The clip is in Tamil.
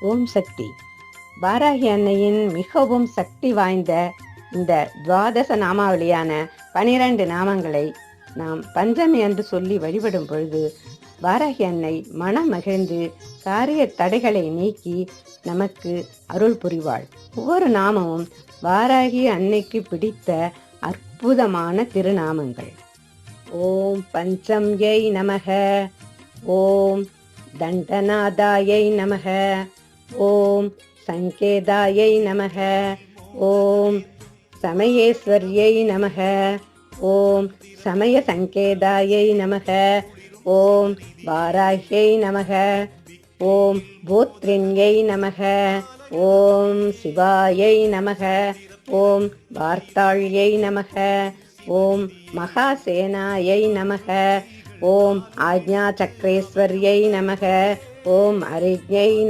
ஓம் சக்தி. பாராகி அன்னையின் மிகவும் சக்தி வாய்ந்த இந்த துவாதச நாமாவளியான பனிரெண்டு நாமங்களை நாம் பஞ்சமி என்று சொல்லி வழிபடும் பொழுது பாராகி அன்னை மனம் மகிழ்ந்து காரிய தடைகளை நீக்கி நமக்கு அருள் புரிவாள். ஒவ்வொரு நாமமும் வாராகி அன்னைக்கு பிடித்த அற்புதமான திருநாமங்கள். ஓம் பஞ்சம்யை நமக. ஓம் தண்டநாதாயை நமக. ஓம் சங்கேதாயை நமக. ஓம் சமயேஸ்வர்யை நமக. ஓம் சமய சங்கேதாயை நமக. ஓம் வாராஹ்யை நமக. ஓம் போத்ரின்யை நமக. ஓம் சிவாயை நமக. ஓம் வார்த்தாழ்யை நமக. ஓம் மகாசேனாயை நமக. ஓம் ஆக்ஞா சக்கரேஸ்வர்யை நமக. ஓம் அரிஜ்யை